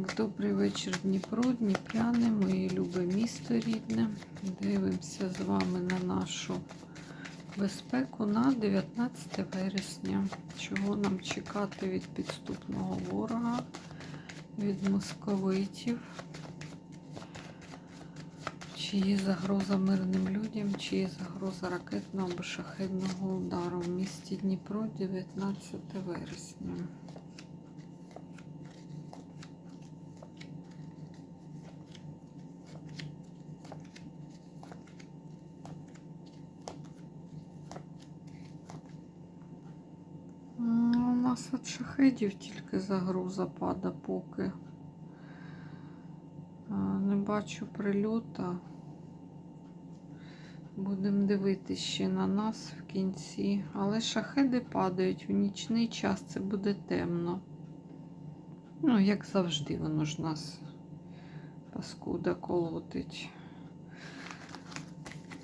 Добрий вечір, Дніпро, Дніпряни, моє любе місто рідне. Дивимося з вами на нашу безпеку на 19 вересня. Чого нам чекати від підступного ворога, від московитів? Чи є загроза мирним людям, чи є загроза ракетного або шахедного удару в місті Дніпро 19 вересня. Ну, У нас від шахедів тільки загроза пада поки. Не бачу прильота. Будемо дивитися ще на нас в кінці. Але шахеди падають в нічний час, це буде темно. Ну, як завжди, воно ж нас паскуда колотить.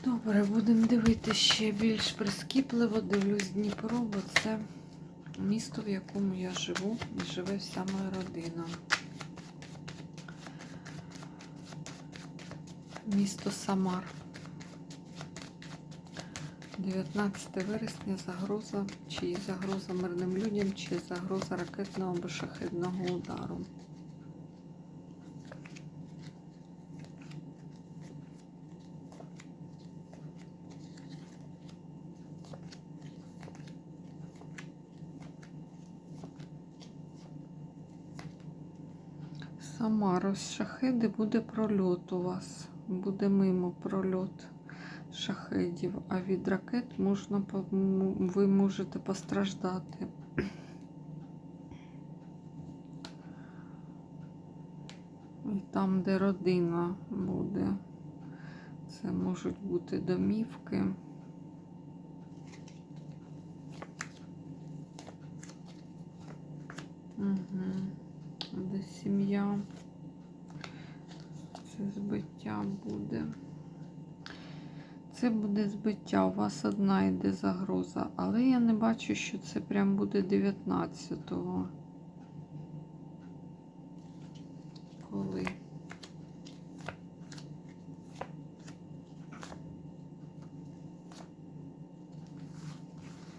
Добре, будемо дивитися ще більш прискіпливо. Дивлюсь Дніпро, бо це місто, в якому я живу, і живе вся моя родина. Місто Самар. 19 вересня загроза, чи загроза мирним людям, чи загроза ракетного або шахідного удару. Самар, ось шахеди буде прольот у вас. Буде мимо прольот шахедів, а від ракет можна ви можете постраждати. І там, де родина буде, це можуть бути домівки. Угу. Де сім'я. Це збиття буде. Це буде збиття. У вас одна йде загроза, але я не бачу, що це прям буде 19-го. Коли?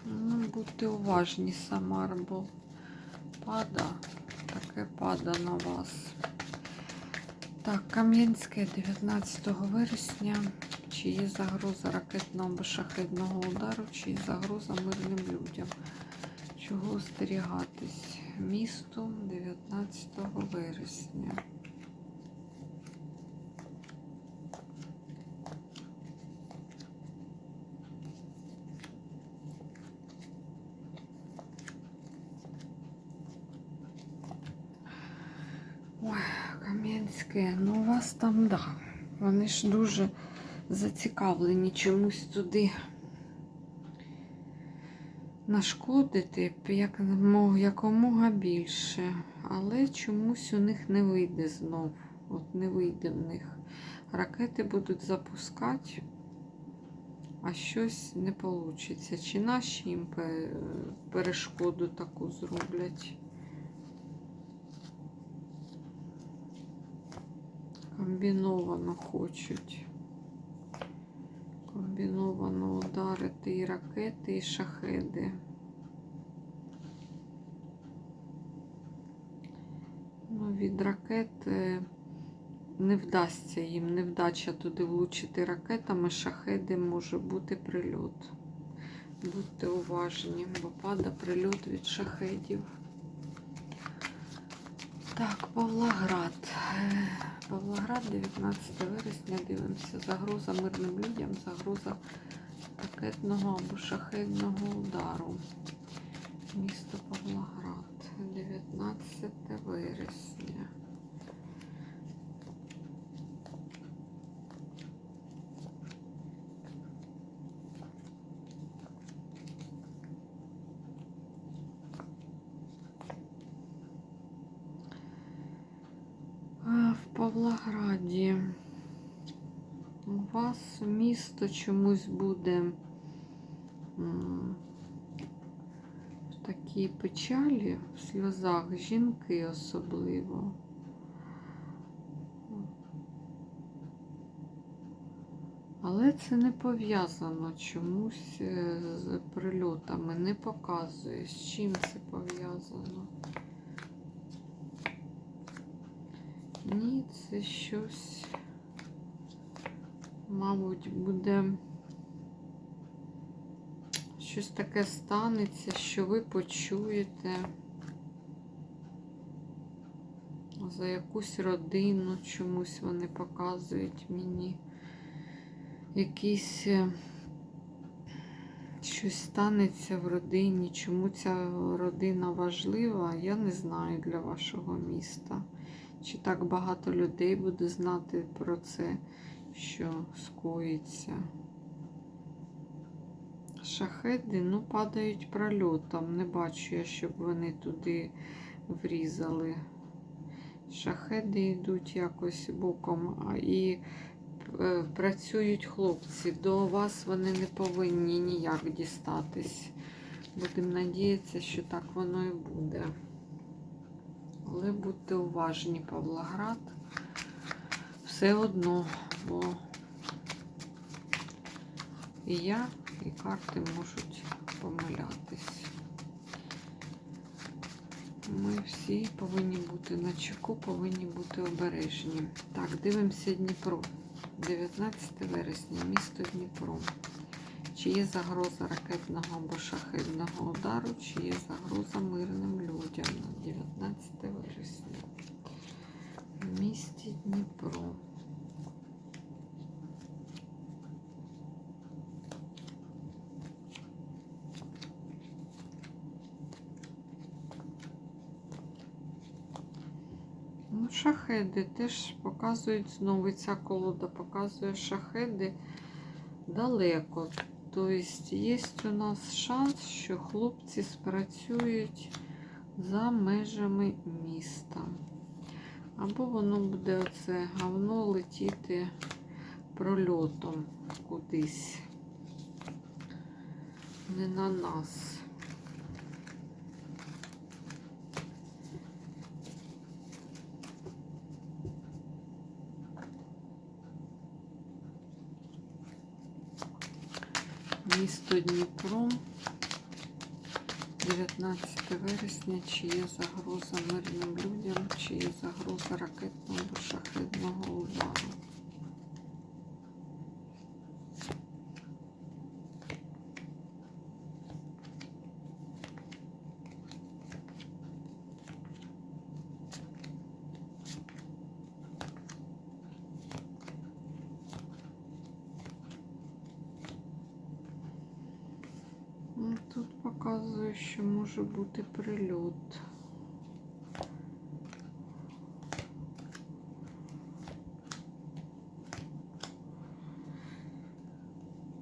Ну, будьте уважні, Самар, бо пада, таке пада на вас. Так, Кам'янське 19 вересня. Чи є загроза ракетного або шахетного удару, чи є загроза мирним людям? Чого остерігатись? Місто 19 вересня. Кам'янське, ну у вас там, да. Вони ж дуже зацікавлені чомусь туди нашкодити як, якомога більше. Але чомусь у них не вийде знов. От не вийде в них. Ракети будуть запускати, а щось не вийде. Чи наші їм перешкоду таку зроблять? Комбіновано хочуть. Комбіновано ударити і ракети, і шахеди. Ну, від ракет е, не вдасться їм, невдача туди влучити ракетами, шахеди може бути прильот. Будьте уважні, бо пада прильот від шахедів. Так, Павлоград. Павлоград, 19 вересня, дивимося. Загроза мирним людям, загроза ракетного або шахетного удару. Місто Павлоград, 19 вересня. Павлограді у вас місто чомусь буде в такій печалі, в сльозах жінки особливо. Але це не пов'язано чомусь е, з прильотами, не показує, з чим це пов'язано. Ні, це щось, мабуть, буде щось таке станеться, що ви почуєте за якусь родину чомусь вони показують мені. Якісь е, щось станеться в родині. Чому ця родина важлива, я не знаю для вашого міста. Чи так багато людей буде знати про це, що скоїться. Шахеди, ну, падають прольотом. Не бачу я, щоб вони туди врізали. Шахеди йдуть якось боком, і е, працюють хлопці. До вас вони не повинні ніяк дістатись. Будемо надіятися, що так воно і буде. Але будьте уважні, Павлоград. Все одно, бо і я, і карти можуть помилятись. Ми всі повинні бути на чеку, повинні бути обережні. Так, дивимося Дніпро. 19 вересня, місто Дніпро. Чи є загроза ракетного або шахедного удару, чи є загроза мирним людям на 19 вересня. В місті Дніпро. Ну, шахеди теж показують знову ця колода показує шахеди далеко. Тобто є у нас шанс, що хлопці спрацюють за межами міста. Або воно буде оце говно летіти прольотом кудись. Не на нас. Місто Дніпро, 19 вересня, чи є загроза мирним людям, чи є загроза ракетного або шахедного удару. Ну, Тут показує, що може бути прильот.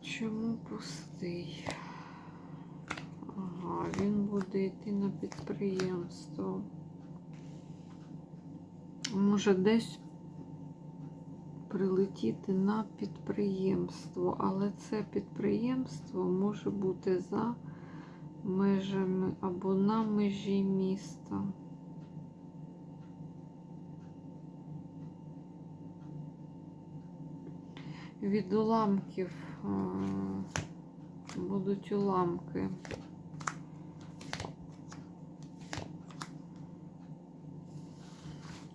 Чому пустий? Ага, він буде йти на підприємство. Може десь прилетіти на підприємство, але це підприємство може бути за межами або на межі міста. Від уламків будуть уламки.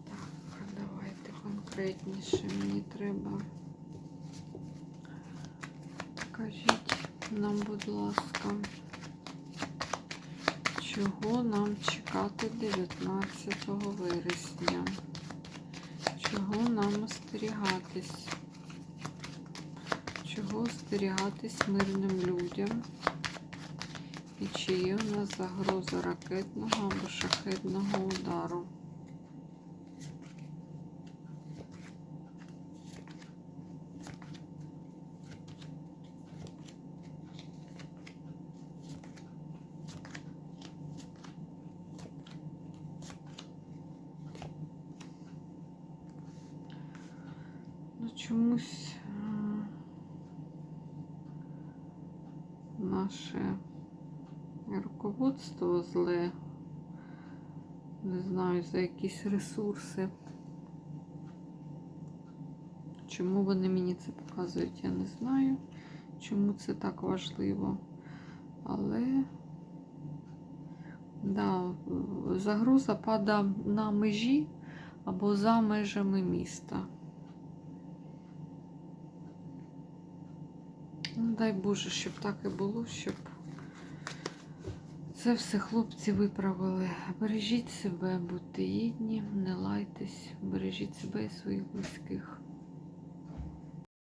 Так, давайте конкретніше мені треба. Покажіть нам, будь ласка, чого нам чекати 19 вересня? Чого нам остерігатись? Чого остерігатись мирним людям? І чи є у нас загроза ракетного або шахетного удару? Ну, чомусь е, наше руководство зле, не знаю, за якісь ресурси. Чому вони мені це показують, я не знаю. Чому це так важливо. Але да, загроза падає на межі або за межами міста. Ну, дай Боже, щоб так і було, щоб це все хлопці виправили. Бережіть себе, будьте гідні, не лайтесь, бережіть себе і своїх близьких.